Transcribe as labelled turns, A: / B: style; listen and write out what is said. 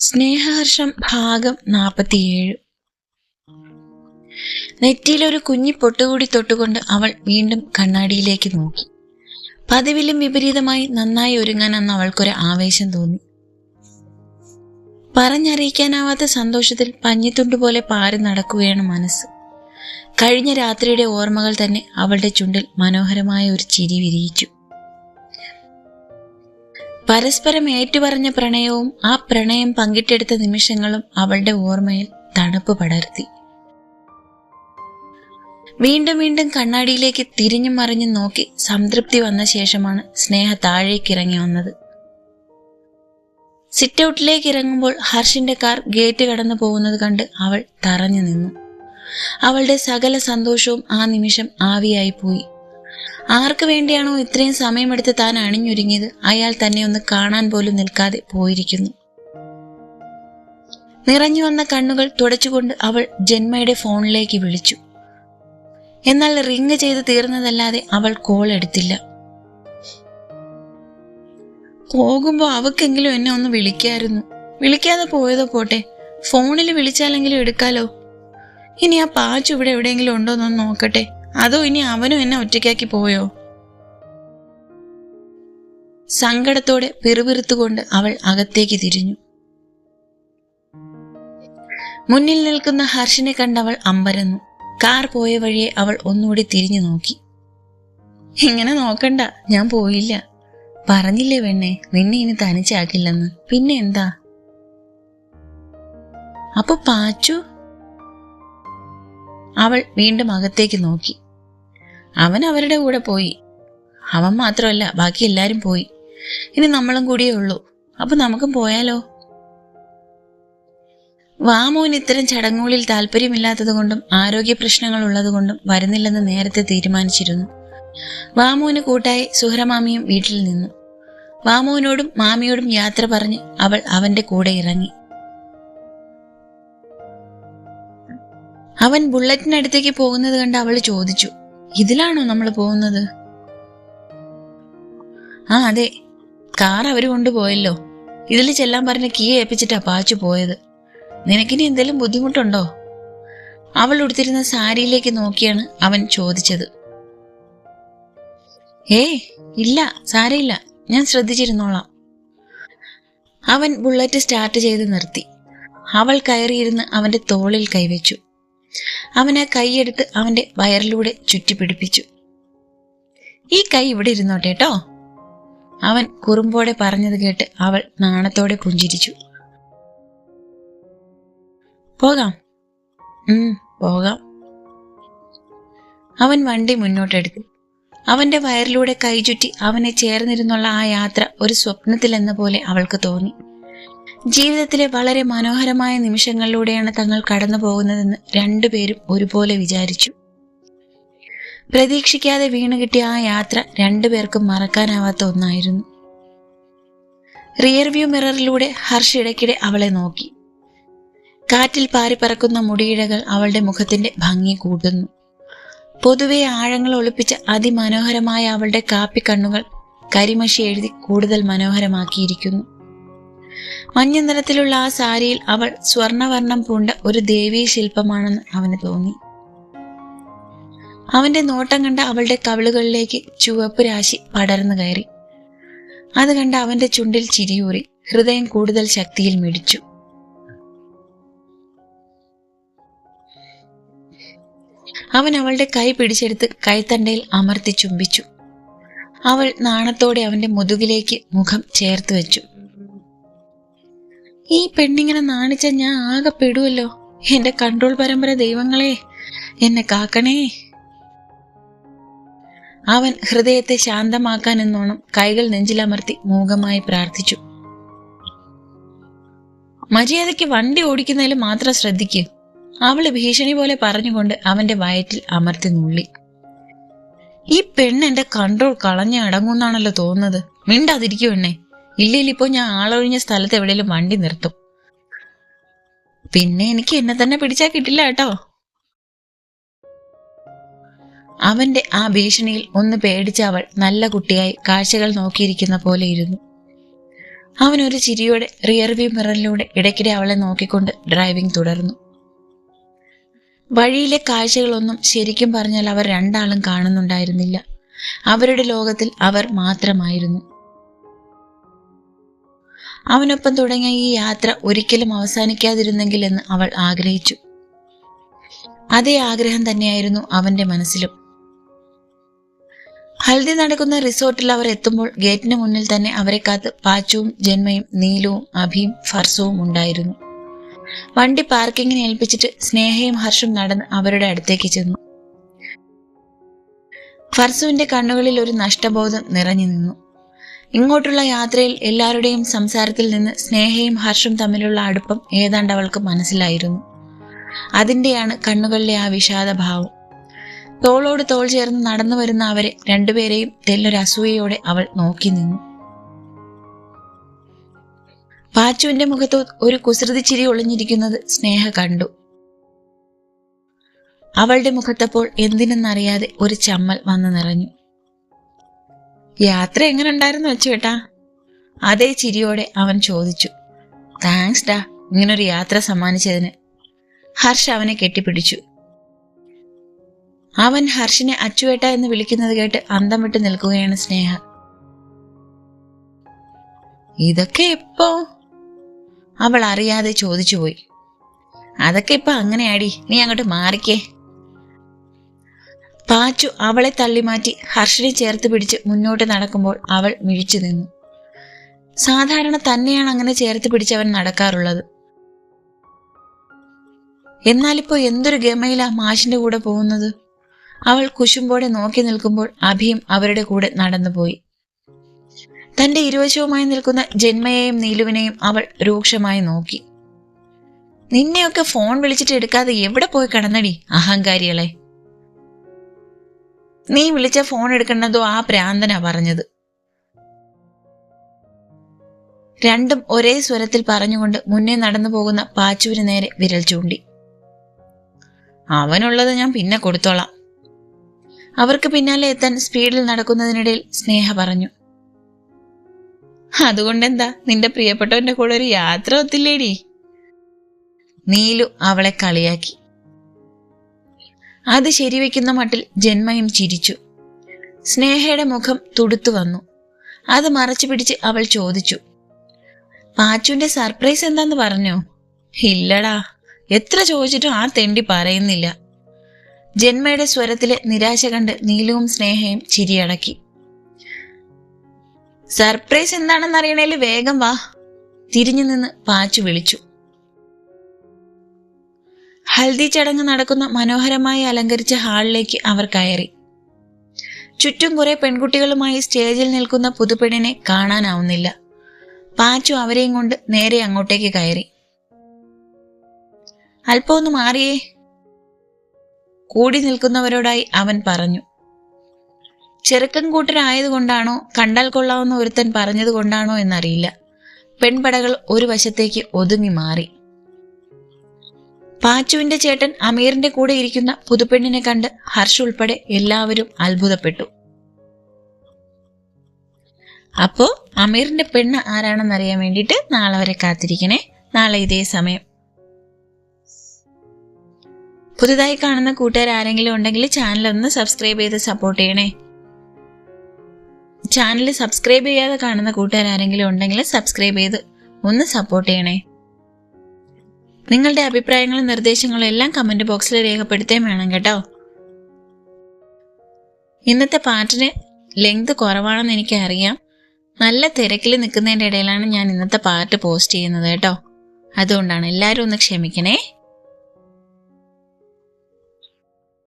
A: സ്നേഹഹർഷം ഭാഗം നാൽപ്പത്തിയേഴ് നെറ്റിയിലൊരു കുഞ്ഞി പൊട്ടുകൂടി തൊട്ടുകൊണ്ട് അവൾ വീണ്ടും കണ്ണാടിയിലേക്ക് നോക്കി. പതിവിലും വിപരീതമായി നന്നായി ഒരുങ്ങാൻ അന്ന് അവൾക്കൊരു ആവേശം തോന്നി. പറഞ്ഞറിയിക്കാനാവാത്ത സന്തോഷത്തിൽ പഞ്ഞിത്തുണ്ട് പോലെ പാറി നടക്കുകയാണ് മനസ്സ്. കഴിഞ്ഞ രാത്രിയുടെ ഓർമ്മകൾ തന്നെ അവളുടെ ചുണ്ടിൽ മനോഹരമായ ഒരു ചിരി വിരിയിച്ചു. പരസ്പരം ഏറ്റുപറഞ്ഞ പ്രണയവും ആ പ്രണയം പങ്കിട്ടെടുത്ത നിമിഷങ്ങളും അവളുടെ ഓർമ്മയിൽ തണുപ്പ് പടർത്തി. വീണ്ടും വീണ്ടും കണ്ണാടിയിലേക്ക് തിരിഞ്ഞു മറിഞ്ഞു നോക്കി സംതൃപ്തി വന്ന ശേഷമാണ് സ്നേഹ താഴേക്ക് ഇറങ്ങി വന്നത്. സിറ്റ് ഔട്ടിലേക്ക് ഇറങ്ങുമ്പോൾ ഹർഷിന്റെ കാർ ഗേറ്റ് കടന്നു പോകുന്നത് കണ്ട് അവൾ തറഞ്ഞു നിന്നു. അവളുടെ സകല സന്തോഷവും ആ നിമിഷം ആവിയായി പോയി. ആർക്ക് വേണ്ടിയാണോ ഇത്രയും സമയമെടുത്ത് താൻ അണിഞ്ഞൊരുങ്ങിയത്? അയാൾ തന്നെ ഒന്ന് കാണാൻ പോലും നിൽക്കാതെ പോയിരിക്കുന്നു. നിറഞ്ഞു വന്ന കണ്ണുകൾ തുടച്ചുകൊണ്ട് അവൾ ജന്മയുടെ ഫോണിലേക്ക് വിളിച്ചു. എന്നാൽ റിങ് ചെയ്ത് തീർന്നതല്ലാതെ അവൾ കോൾ എടുത്തില്ല. പോകുമ്പോ അവക്കെങ്കിലും എന്നെ ഒന്ന് വിളിക്കായിരുന്നു. വിളിക്കാതെ പോയതോ പോട്ടെ. ഫോണിൽ വിളിച്ചാലെങ്കിലും എടുക്കാലോ. ഇനി ആ പാച്ചു ഇവിടെ എവിടെയെങ്കിലും ഉണ്ടോ എന്നൊന്ന് നോക്കട്ടെ. അതോ ഇനി അവനും എന്നെ ഒറ്റയ്ക്കാക്കി പോയോ? സങ്കടത്തോടെ പിറുപിറുത്തുകൊണ്ട് അവൾ അകത്തേക്ക് തിരിഞ്ഞു. മുന്നിൽ നിൽക്കുന്ന ഹർഷിനെ കണ്ടവൾ അമ്പരന്നു. കാർ പോയ വഴിയെ അവൾ ഒന്നുകൂടി തിരിഞ്ഞു നോക്കി. ഇങ്ങനെ നോക്കണ്ട ഞാൻ പോയില്ല. പറഞ്ഞില്ലേ പെണ്ണെ നിന്നെ ഇനി തനിച്ചാക്കില്ലെന്ന്. പിന്നെ എന്താ? അപ്പൊ പാച്ചു? അവൾ വീണ്ടും അകത്തേക്ക് നോക്കി. അവൻ അവരുടെ കൂടെ പോയി. അവൻ മാത്രമല്ല ബാക്കി എല്ലാരും പോയി. ഇനി നമ്മളും കൂടിയേ ഉള്ളൂ. അപ്പൊ നമുക്കും പോയാലോ? വാമോൻ ഇത്തരം ചടങ്ങുകളിൽ താല്പര്യമില്ലാത്തത് കൊണ്ടും ആരോഗ്യ പ്രശ്നങ്ങൾ ഉള്ളതുകൊണ്ടും വരുന്നില്ലെന്ന് നേരത്തെ തീരുമാനിച്ചിരുന്നു. വാമോന് കൂട്ടായി സുഹ്രമാമിയും വീട്ടിൽ നിന്നു. വാമോനോടും മാമിയോടും യാത്ര പറഞ്ഞ് അവൾ അവന്റെ കൂടെ ഇറങ്ങി. അവൻ ബുള്ളറ്റിനടുത്തേക്ക് പോകുന്നത് കണ്ട് അവൾ ചോദിച്ചു. ഇതിലാണോ നമ്മൾ പോകുന്നത്? ആ അതെ. കാർ അവർ കൊണ്ടുപോയല്ലോ. ഇതിൽ ചെല്ലാൻ പറഞ്ഞ കീ ഏൽപ്പിച്ചിട്ടാ പാച്ചു പോയത്. നിനക്കിനി എന്തെങ്കിലും ബുദ്ധിമുട്ടുണ്ടോ? അവൾ ഉടുത്തിരുന്ന സാരിയിലേക്ക് നോക്കിയാണ് അവൻ ചോദിച്ചത്. ഏ ഇല്ല സാരയില്ല. ഞാൻ ശ്രദ്ധിച്ചിരുന്നോളാം. അവൻ ബുള്ളറ്റ് സ്റ്റാർട്ട് ചെയ്ത് നിർത്തി. അവൾ കയറിയിരുന്ന് അവന്റെ തോളിൽ കൈവച്ചു. അവൻ ആ കൈയെടുത്ത് അവന്റെ വയറിലൂടെ ചുറ്റിപ്പിടിപ്പിച്ചു. ഈ കൈ ഇവിടെ ഇരുന്നോട്ടെ കേട്ടോ അവൻ കുറുമ്പോടെ പറഞ്ഞത് കേട്ട് അവൾ നാണത്തോടെ പുഞ്ചിരിച്ചു. പോകാം. ഉം പോകാം. അവൻ വണ്ടി മുന്നോട്ടെടുത്തു. അവന്റെ വയറിലൂടെ കൈ ചുറ്റി അവനെ ചേർന്നിരുന്നുള്ള ആ യാത്ര ഒരു സ്വപ്നത്തിലെന്ന പോലെ അവൾക്ക് തോന്നി. ജീവിതത്തിലെ വളരെ മനോഹരമായ നിമിഷങ്ങളിലൂടെയാണ് തങ്ങൾ കടന്നു പോകുന്നതെന്ന് രണ്ടുപേരും ഒരുപോലെ വിചാരിച്ചു. പ്രതീക്ഷിക്കാതെ വീണ് കിട്ടിയ ആ യാത്ര രണ്ടുപേർക്കും മറക്കാനാവാത്ത ഒന്നായിരുന്നു. റിയർവ്യൂ മിററിലൂടെ ഹർഷ് ഇടയ്ക്കിടെ അവളെ നോക്കി. കാറ്റിൽ പാറിപ്പറക്കുന്ന മുടിയിഴകൾ അവളുടെ മുഖത്തിന്റെ ഭംഗി കൂട്ടുന്നു. പൊതുവെ ആഴങ്ങൾ ഒളിപ്പിച്ച അതിമനോഹരമായ അവളുടെ കാപ്പി കണ്ണുകൾ കരിമഷി എഴുതി കൂടുതൽ മനോഹരമാക്കിയിരിക്കുന്നു. മഞ്ഞ നിറത്തിലുള്ള ആ സാരിയിൽ അവൾ സ്വർണവർണം പൂണ്ട ഒരു ദേവീ ശില്പമാണെന്ന് അവന് തോന്നി. അവന്റെ നോട്ടം കണ്ട അവളുടെ കവിളുകളിലേക്ക് ചുവപ്പ് രാശി പടർന്നു കയറി. അത് കണ്ട അവന്റെ ചുണ്ടിൽ ചിരിയൂറി ഹൃദയം കൂടുതൽ ശക്തിയിൽ മിടിച്ചു. അവൻ അവളുടെ കൈ പിടിച്ചെടുത്ത് കൈത്തണ്ടയിൽ അമർത്തി ചുംബിച്ചു. അവൾ നാണത്തോടെ അവന്റെ മുതുകിലേക്ക് മുഖം ചേർത്ത് വെച്ചു. ഈ പെണ്ണിങ്ങനെ നാണിച്ച ഞാൻ ആകെ പെടുവല്ലോ. എന്റെ കൺട്രോൾ പരമ്പര ദൈവങ്ങളെ എന്നെ കാക്കണേ. അവൻ ഹൃദയത്തെ ശാന്തമാക്കാൻ എന്നോണം കൈകൾ നെഞ്ചിലമർത്തി മൂകമായി പ്രാർത്ഥിച്ചു. മര്യാദയ്ക്ക് വണ്ടി ഓടിക്കുന്നതിൽ മാത്രം ശ്രദ്ധിക്കൂ. അവൾ ഭീഷണി പോലെ പറഞ്ഞുകൊണ്ട് അവന്റെ വയറ്റിൽ അമർത്തി നുള്ളി. ഈ പെണ്ണ് എന്റെ കൺട്രോൾ കളഞ്ഞ് അടങ്ങുന്നാണല്ലോ തോന്നുന്നത്. മിണ്ടാതിരിക്കും എന്നെ ഇല്ലില്ലിപ്പോ ഞാൻ ആളൊഴിഞ്ഞ സ്ഥലത്ത് എവിടെയെങ്കിലും വണ്ടി നിർത്തും. പിന്നെ എനിക്ക് എന്നെ തന്നെ പിടിച്ചാൽ കിട്ടില്ല കേട്ടോ. അവന്റെ ആ ഭീഷണിയിൽ ഒന്ന് പേടിച്ച അവൾ നല്ല കുട്ടിയായി കാഴ്ചകൾ നോക്കിയിരിക്കുന്ന പോലെ ഇരുന്നു. അവൻ ഒരു ചിരിയോടെ റിയർ വ്യൂ മിററിലൂടെ ഇടയ്ക്കിടെ അവളെ നോക്കിക്കൊണ്ട് ഡ്രൈവിംഗ് തുടർന്നു. വഴിയിലെ കാഴ്ചകളൊന്നും ശരിക്കും പറഞ്ഞാൽ അവർ രണ്ടാളും കാണുന്നുണ്ടായിരുന്നില്ല. അവരുടെ ലോകത്തിൽ അവർ മാത്രമായിരുന്നു. അവനൊപ്പം തുടങ്ങിയ ഈ യാത്ര ഒരിക്കലും അവസാനിക്കാതിരുന്നെങ്കിൽ എന്ന് അവൾ ആഗ്രഹിച്ചു. അതേ ആഗ്രഹം തന്നെയായിരുന്നു അവന്റെ മനസ്സിലും. ഹൽദി നടക്കുന്ന റിസോർട്ടിൽ അവർ എത്തുമ്പോൾ ഗേറ്റിന് മുന്നിൽ തന്നെ അവരെ കാത്ത് പാച്ചുവും ജന്മയും നീലവും അഭിയും ഫർസവും ഉണ്ടായിരുന്നു. വണ്ടി പാർക്കിങ്ങിന് ഏൽപ്പിച്ചിട്ട് സ്നേഹയും ഹർഷും നടന്ന് അവരുടെ അടുത്തേക്ക് ചെന്നു. ഫർസുവിന്റെ കണ്ണുകളിൽ ഒരു നഷ്ടബോധം നിറഞ്ഞു നിന്നു. ഇങ്ങോട്ടുള്ള യാത്രയിൽ എല്ലാവരുടെയും സംസാരത്തിൽ നിന്ന് സ്നേഹയും ഹർഷും തമ്മിലുള്ള അടുപ്പം ഏതാണ്ട് അവൾക്ക് മനസ്സിലായിരുന്നു. അതിന്റെയാണ് കണ്ണുകളിലെ ആ വിഷാദഭാവം. തോളോട് തോൾ ചേർന്ന് നടന്നു വരുന്ന അവരെ രണ്ടുപേരെയും തെല്ലൊരു അസൂയയോടെ അവൾ നോക്കി നിന്നു. പാച്ചുവിന്റെ മുഖത്ത് ഒരു കുസൃതി ചിരി ഒളിഞ്ഞിരിക്കുന്നത് സ്നേഹ കണ്ടു. അവളുടെ മുഖത്തപ്പോൾ എന്തിനെന്നറിയാതെ ഒരു ചമ്മൽ വന്നു നിറഞ്ഞു. യാത്ര എങ്ങനെ ഉണ്ടായിരുന്നു വെച്ചുവേട്ടാ അതേ ചിരിയോടെ അവൻ ചോദിച്ചു. താങ്ക്സ് ഡാ ഇങ്ങനൊരു യാത്ര സമ്മാനിച്ചതിന്. ഹർഷ് അവനെ കെട്ടിപ്പിടിച്ചു. അവൻ ഹർഷിനെ അച്ചുവേട്ട എന്ന് വിളിക്കുന്നത് കേട്ട് അന്തം വിട്ട് നിൽക്കുകയാണ് സ്നേഹ. ഇതൊക്കെ എപ്പോ? അവൾ അറിയാതെ ചോദിച്ചുപോയി. അതൊക്കെ ഇപ്പൊ അങ്ങനെയാടി നീ അങ്ങോട്ട് മാറിക്കേ. പാച്ചു അവളെ തള്ളിമാറ്റി ഹർഷിനെ ചേർത്ത് പിടിച്ച് മുന്നോട്ട് നടക്കുമ്പോൾ അവൾ മിഴിച്ചു നിന്നു. സാധാരണ തന്നെയാണ് അങ്ങനെ ചേർത്ത് പിടിച്ച് അവൻ നടക്കാറുള്ളത്. എന്നാലിപ്പോ എന്തൊരു ഗമയിലാ മാഷിന്റെ കൂടെ പോകുന്നത്? അവൾ കുശുമ്പോടെ നോക്കി നിൽക്കുമ്പോൾ അഭിയും അവരുടെ കൂടെ നടന്നുപോയി. തന്റെ ഇരുവശവുമായി നിൽക്കുന്ന ജന്മയെയും നീലുവിനെയും അവൾ രൂക്ഷമായി നോക്കി. നിന്നെയൊക്കെ ഫോൺ വിളിച്ചിട്ട് എടുക്കാതെ എവിടെ പോയി കടന്നടി അഹങ്കാരികളെ? നീ വിളിച്ച ഫോൺ എടുക്കണതോ ആ പ്രാന്തനാ പറഞ്ഞത്. രണ്ടും ഒരേ സ്വരത്തിൽ പറഞ്ഞുകൊണ്ട് മുന്നേ നടന്നു പോകുന്ന പാച്ചുവിന് നേരെ വിരൽ ചൂണ്ടി. അവനുള്ളത് ഞാൻ പിന്നെ കൊടുത്തോളാം. അവർക്ക് പിന്നാലെ എത്താൻ സ്പീഡിൽ നടക്കുന്നതിനിടയിൽ സ്നേഹ പറഞ്ഞു. അതുകൊണ്ടെന്താ നിന്റെ പ്രിയപ്പെട്ടവന്റെ കൂടെ ഒരു യാത്ര ഒത്തില്ലേടി? നീലു അവളെ കളിയാക്കി. അത് ശരിവെക്കുന്ന മട്ടിൽ ജന്മയും ചിരിച്ചു. സ്നേഹയുടെ മുഖം തുടുത്തു വന്നു. അത് മറച്ചു പിടിച്ച് അവൾ ചോദിച്ചു. പാച്ചുവിന്റെ സർപ്രൈസ് എന്താന്ന് പറഞ്ഞോ? ഇല്ലടാ എത്ര ചോദിച്ചിട്ടും ആ തെണ്ടി പറയുന്നില്ല. ജന്മയുടെ സ്വരത്തിലെ നിരാശ കണ്ട് നീലുവും സ്നേഹയും ചിരിയടക്കി. സർപ്രൈസ് എന്താണെന്ന് അറിയണേൽ വേഗം വാ. തിരിഞ്ഞു നിന്ന് പാച്ചു വിളിച്ചു. ഹൽദി ചടങ്ങ് നടക്കുന്ന മനോഹരമായി അലങ്കരിച്ച ഹാളിലേക്ക് അവർ കയറി. ചുറ്റും കുറെ പെൺകുട്ടികളുമായി സ്റ്റേജിൽ നിൽക്കുന്ന പുതുപെണ്ണിനെ കാണാനാവുന്നില്ല. പാച്ചു അവരെയും കൊണ്ട് നേരെ അങ്ങോട്ടേക്ക് കയറി. അല്പം ഒന്ന് മാറിയേ കൂടി നിൽക്കുന്നവരോടായി അവൻ പറഞ്ഞു. ചെറുക്കൻ കൂട്ടരായതുകൊണ്ടാണോ കണ്ടാൽ കൊള്ളാവുന്ന ഒരുത്തൻ പറഞ്ഞത് കൊണ്ടാണോ എന്നറിയില്ല. പെൺപടകൾ ഒരു വശത്തേക്ക് ഒതുങ്ങി മാറി. പാച്ചുവിന്റെ ചേട്ടൻ അമീറിന്റെ കൂടെ ഇരിക്കുന്ന പുതുപ്പെണ്ണിനെ കണ്ട് ഹർഷ് ഉൾപ്പെടെ എല്ലാവരും അത്ഭുതപ്പെട്ടു. അപ്പോ അമീറിന്റെ പെണ്ണ് ആരാണെന്നറിയാൻ വേണ്ടിയിട്ട് നാളെ വരെ കാത്തിരിക്കണേ. നാളെ ഇതേ സമയം. പുതുതായി കാണുന്ന കൂട്ടുകാർ ആരെങ്കിലും ഉണ്ടെങ്കിൽ ചാനൽ ഒന്ന് സബ്സ്ക്രൈബ് ചെയ്ത് സപ്പോർട്ട് ചെയ്യണേ. ചാനൽ സബ്സ്ക്രൈബ് ചെയ്യാതെ കാണുന്ന കൂട്ടുകാർ ആരെങ്കിലും ഉണ്ടെങ്കിൽ സബ്സ്ക്രൈബ് ചെയ്ത് ഒന്ന് സപ്പോർട്ട് ചെയ്യണേ. നിങ്ങളുടെ അഭിപ്രായങ്ങളും നിർദ്ദേശങ്ങളും എല്ലാം കമന്റ് ബോക്സിൽ രേഖപ്പെടുത്തുകയും വേണം കേട്ടോ. ഇന്നത്തെ പാട്ടിന് ലെങ്ത് കുറവാണെന്ന് എനിക്കറിയാം. നല്ല തിരക്കിൽ നിൽക്കുന്നതിന്റെ ഇടയിലാണ് ഞാൻ ഇന്നത്തെ പാട്ട് പോസ്റ്റ് ചെയ്യുന്നത് കേട്ടോ. അതുകൊണ്ടാണ് എല്ലാവരും ഒന്ന് ക്ഷമിക്കണേ.